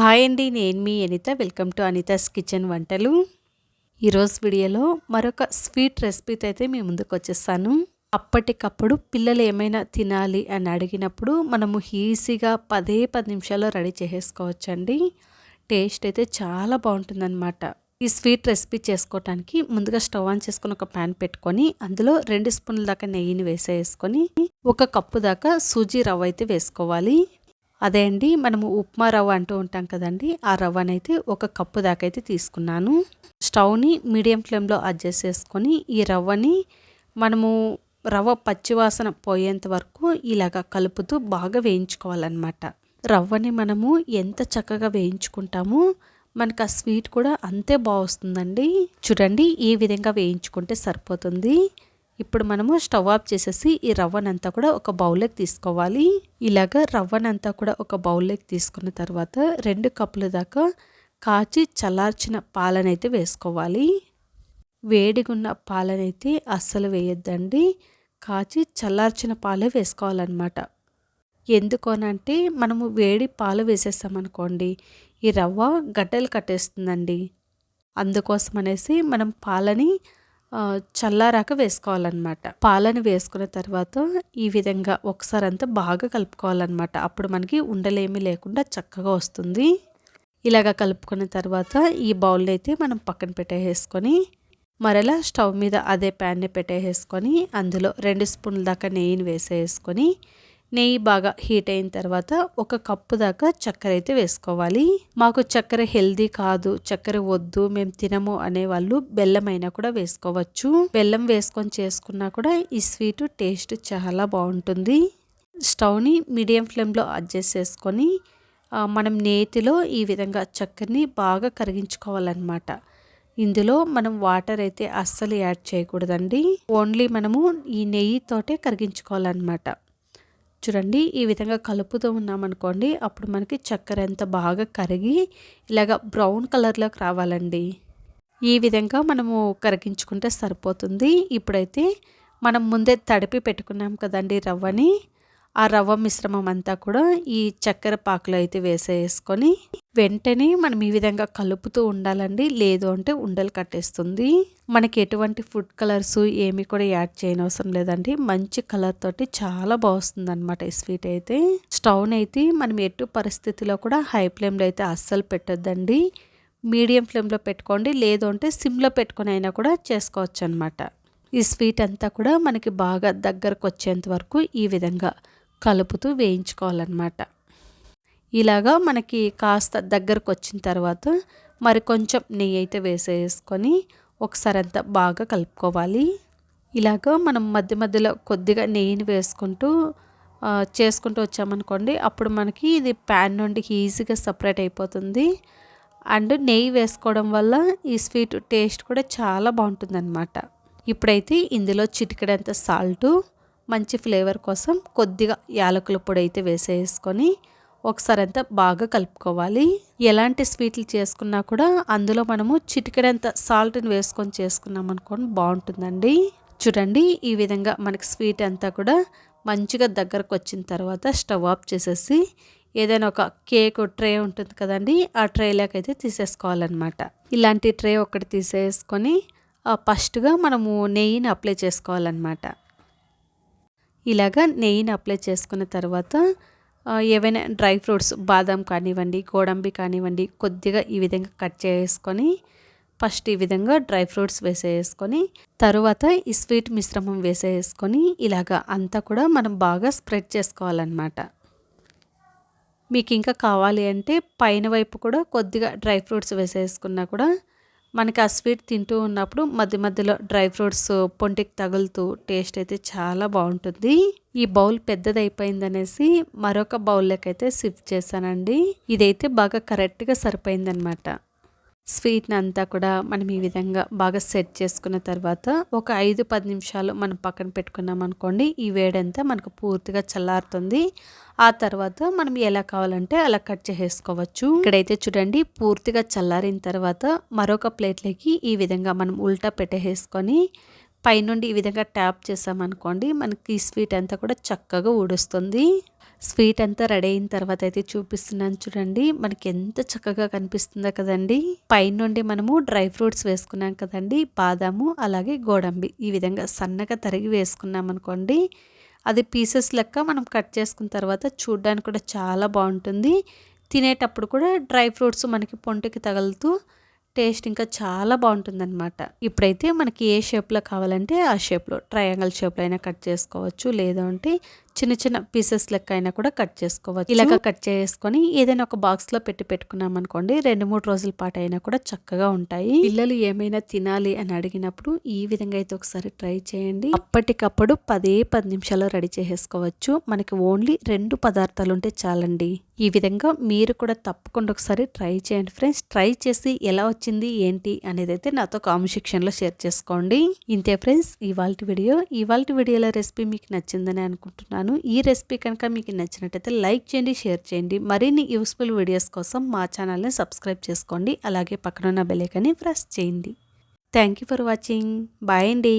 Hi అండి నేను మీ Anitha. Welcome to Anitha's kitchen వంటలు. ఈరోజు వీడియోలో మరొక స్వీట్ రెసిపీతో అయితే మీ ముందుకు వచ్చేస్తాను. అప్పటికప్పుడు పిల్లలు ఏమైనా తినాలి అని అడిగినప్పుడు మనము ఈజీగా పదే పది నిమిషాల్లో రెడీ చేసేసుకోవచ్చండి. టేస్ట్ అయితే చాలా బాగుంటుందన్నమాట. ఈ స్వీట్ రెసిపీ చేసుకోవటానికి ముందుగా స్టవ్ ఆన్ చేసుకుని ఒక ప్యాన్ పెట్టుకొని అందులో రెండు స్పూన్ల దాకా నెయ్యిని వేసేసుకొని ఒక కప్పు దాకా సూజీ రవ్వ అయితే వేసుకోవాలి. అదే అండి మనము ఉప్మా రవ్వ అంటూ ఉంటాం కదండి ఆ రవ్వనైతే ఒక కప్పు దాకా అయితే తీసుకున్నాను. స్టవ్ని మీడియం ఫ్లేమ్లో అడ్జస్ట్ చేసుకొని ఈ రవ్వని మనము రవ్వ పచ్చివాసన పోయేంత వరకు ఇలాగ కలుపుతూ బాగా వేయించుకోవాలన్నమాట. రవ్వని మనము ఎంత చక్కగా వేయించుకుంటామో మనకు ఆ స్వీట్ కూడా అంతే బాగుస్తుందండి. చూడండి ఈ విధంగా వేయించుకుంటే సరిపోతుంది. ఇప్పుడు మనము స్టవ్ ఆఫ్ చేసేసి ఈ రవ్వనంతా కూడా ఒక బౌల్లోకి తీసుకోవాలి. ఇలాగ రవ్వనంతా కూడా ఒక బౌల్లోకి తీసుకున్న తర్వాత రెండు కప్పుల దాకా కాచి చల్లార్చిన పాలనైతే వేసుకోవాలి. వేడిగున్న పాలనైతే అస్సలు వేయొద్దండి. కాచి చల్లార్చిన పాలే వేసుకోవాలన్నమాట. ఎందుకోనంటే మనము వేడి పాలు వేసేస్తామనుకోండి ఈ రవ్వ గడ్డలు కట్టేస్తుందండి. అందుకోసం అనేసి మనం పాలని చల్లారాక వేసుకోవాలన్నమాట. పాలను వేసుకున్న తర్వాత ఈ విధంగా ఒకసారి అంతా బాగా కలుపుకోవాలన్నమాట. అప్పుడు మనకి ఉండలేమీ లేకుండా చక్కగా వస్తుంది. ఇలాగ కలుపుకున్న తర్వాత ఈ బౌల్ని అయితే మనం పక్కన పెట్టేసుకొని మరలా స్టవ్ మీద అదే ప్యాన్ని పెట్టేసుకొని అందులో రెండు స్పూన్ల దాకా నెయ్యిని వేసేసుకొని నెయ్యి బాగా హీట్ అయిన తర్వాత ఒక కప్పు దాకా చక్కెర అయితే వేసుకోవాలి. మాకు చక్కెర హెల్దీ కాదు చక్కెర వద్దు మేము తినము అనే వాళ్ళు బెల్లం అయినా కూడా వేసుకోవచ్చు. బెల్లం వేసుకొని చేసుకున్నా కూడా ఈ స్వీట్ టేస్ట్ చాలా బాగుంటుంది. స్టవ్ని మీడియం ఫ్లేమ్లో అడ్జస్ట్ చేసుకొని మనం నేతిలో ఈ విధంగా చక్కెరని బాగా కరిగించుకోవాలన్నమాట. ఇందులో మనం వాటర్ అయితే అస్సలు యాడ్ చేయకూడదండి. ఓన్లీ మనము ఈ నెయ్యితోటే కరిగించుకోవాలన్నమాట. చూడండి ఈ విధంగా కలుపుతూ ఉన్నామనుకోండి అప్పుడు మనకి చక్కెర ఎంత బాగా కరిగి ఇలాగ బ్రౌన్ కలర్లోకి రావాలండి. ఈ విధంగా మనము కరిగించుకుంటే సరిపోతుంది. ఇప్పుడైతే మనం ముందే తడిపి పెట్టుకున్నాం కదండి రవ్వని. ఆ రవ్వ మిశ్రమం అంతా కూడా ఈ చక్కెర పాకులో అయితే వేసేసుకొని వెంటనే మనం ఈ విధంగా కలుపుతూ ఉండాలండి. లేదు అంటే ఉండలు కట్టేస్తుంది. మనకి ఎటువంటి ఫుడ్ కలర్స్ ఏమి కూడా యాడ్ చేయనవసరం లేదండి. మంచి కలర్ తోటి చాలా బాగుస్తుంది అనమాట ఈ స్వీట్ అయితే. స్టవ్ని అయితే మనం ఎటు పరిస్థితిలో కూడా హై ఫ్లేమ్లో అయితే అస్సలు పెట్టొద్దండి. మీడియం ఫ్లేమ్లో పెట్టుకోండి. లేదు అంటే సిమ్లో పెట్టుకొని అయినా కూడా చేసుకోవచ్చు అనమాట ఈ స్వీట్ అంతా కూడా మనకి బాగా దగ్గరకు వచ్చేంత వరకు ఈ విధంగా కలుపుతూ వేయించుకోవాలన్నమాట. ఇలాగా మనకి కాస్త దగ్గరకు వచ్చిన తర్వాత మరి కొంచెం నెయ్యి అయితే వేసేసుకొని ఒకసారి అంతా బాగా కలుపుకోవాలి. ఇలాగ మనం మధ్య మధ్యలో కొద్దిగా నెయ్యిని వేసుకుంటూ చేసుకుంటూ వచ్చామనుకోండి అప్పుడు మనకి ఇది ప్యాన్ నుండి ఈజీగా సపరేట్ అయిపోతుంది. అండ్ నెయ్యి వేసుకోవడం వల్ల ఈ స్వీట్ టేస్ట్ కూడా చాలా బాగుంటుందన్నమాట. ఇప్పుడైతే ఇందులో చిటికడంత సాల్టు మంచి ఫ్లేవర్ కోసం కొద్దిగా యాలకుల పొడి అయితే వేసేసుకొని ఒకసారి అంతా బాగా కలుపుకోవాలి. ఎలాంటి స్వీట్లు చేసుకున్నా కూడా అందులో మనము చిటికెడంత సాల్ట్ని వేసుకొని చేసుకున్నాం అనుకోండి బాగుంటుందండి. చూడండి ఈ విధంగా మనకి స్వీట్ అంతా కూడా మంచిగా దగ్గరకు వచ్చిన తర్వాత స్టవ్ ఆఫ్ చేసేసి ఏదైనా ఒక కేక్ ట్రే ఉంటుంది కదండి ఆ ట్రేలోకైతే తీసేసుకోవాలన్నమాట. ఇలాంటి ట్రే ఒకటి తీసేసుకొని ఫస్ట్గా మనము నెయ్యిని అప్లై చేసుకోవాలన్నమాట. ఇలాగా నెయ్యిని అప్లై చేసుకున్న తర్వాత ఏవైనా డ్రై ఫ్రూట్స్ బాదం కానివ్వండి గోడంబి కానివ్వండి కొద్దిగా ఈ విధంగా కట్ చేసుకొని ఫస్ట్ ఈ విధంగా డ్రై ఫ్రూట్స్ వేసేసుకొని తరువాత ఈ స్వీట్ మిశ్రమం వేసేసుకొని ఇలాగా అంతా కూడా మనం బాగా స్ప్రెడ్ చేసుకోవాలన్నమాట. మీకు ఇంకా కావాలి అంటే పైన వైపు కూడా కొద్దిగా డ్రై ఫ్రూట్స్ వేసేసుకున్నా కూడా మనకి ఆ స్వీట్ తింటూ ఉన్నప్పుడు మధ్య మధ్యలో డ్రై ఫ్రూట్స్ పొంటికి తగులుతూ టేస్ట్ అయితే చాలా బాగుంటుంది. ఈ బౌల్ పెద్దది అయిపోయిందనేసి మరొక బౌల్లోకి అయితే షిఫ్ట్ చేశానండి. ఇదైతే బాగా కరెక్ట్గా సరిపోయిందనమాట స్వీట్ని అంతా కూడా మనం ఈ విధంగా బాగా సెట్ చేసుకున్న తర్వాత ఒక ఐదు పది నిమిషాలు మనం పక్కన పెట్టుకున్నాం అనుకోండి ఈ వేడంతా మనకు పూర్తిగా చల్లారుతుంది. ఆ తర్వాత మనం ఎలా కావాలంటే అలా కట్ చేసేసుకోవచ్చు. ఇక్కడైతే చూడండి పూర్తిగా చల్లారిన తర్వాత మరొక ప్లేట్లోకి ఈ విధంగా మనం ఉల్టా పెట్టేసుకొని పైనుండి ఈ విధంగా ట్యాప్ చేసామనుకోండి మనకి ఈ స్వీట్ అంతా కూడా చక్కగా ఊడుస్తుంది. స్వీట్ అంతా రెడీ అయిన తర్వాత అయితే చూపిస్తున్నాను చూడండి. మనకి ఎంత చక్కగా కనిపిస్తుందో కదండి. పైన నుండి మనము డ్రై ఫ్రూట్స్ వేసుకున్నాం కదండి. బాదాము అలాగే గోడంబి. ఈ విధంగా సన్నగా తరిగి వేసుకున్నాం అనుకోండి. అది పీసెస్ లెక్క మనం కట్ చేసుకున్న తర్వాత చూడ్డానికి కూడా చాలా బాగుంటుంది. తినేటప్పుడు కూడా డ్రై ఫ్రూట్స్ మనకి పొంటికి తగులుతూ టేస్ట్ ఇంకా చాలా బాగుంటుందన్నమాట. ఇప్పుడైతే మనకి ఏ షేప్లో కావాలంటే ఆ షేప్లో ట్రయాంగిల్ షేప్లో అయినా కట్ చేసుకోవచ్చు. లేదంటే చిన్న చిన్న పీసెస్ లెక్క అయినా కూడా కట్ చేసుకోవచ్చు. ఇలాగ కట్ చేసుకొని ఏదైనా ఒక బాక్స్లో పెట్టి పెట్టుకున్నాం అనుకోండి రెండు మూడు రోజుల పాటు అయినా కూడా చక్కగా ఉంటాయి. పిల్లలు ఏమైనా తినాలి అని అడిగినప్పుడు ఈ విధంగా అయితే ఒకసారి ట్రై చేయండి. అప్పటికప్పుడు పదే పది నిమిషాల్లో రెడీ చేసేసుకోవచ్చు. మనకి ఓన్లీ రెండు పదార్థాలు ఉంటే చాలండి. ఈ విధంగా మీరు కూడా తప్పకుండా ఒకసారి ట్రై చేయండి ఫ్రెండ్స్. ట్రై చేసి ఎలా వచ్చింది ఏంటి అనేది అయితే నాతో కామెంట్ సెక్షన్లో షేర్ చేసుకోండి. ఇంతే ఫ్రెండ్స్ ఇవాళ వీడియో. ఇవాళ వీడియోలో రెసిపీ మీకు నచ్చిందని అనుకుంటున్నాను. ఈ రెసిపీ కనుక మీకు నచ్చినట్టయితే లైక్ చేయండి షేర్ చేయండి. మరిన్ని యూస్ఫుల్ వీడియోస్ కోసం మా ఛానల్ని సబ్స్క్రైబ్ చేసుకోండి. అలాగే పక్కనున్న బెలేకని ప్రెస్ చేయండి. Thank you for watching. Bye అండి.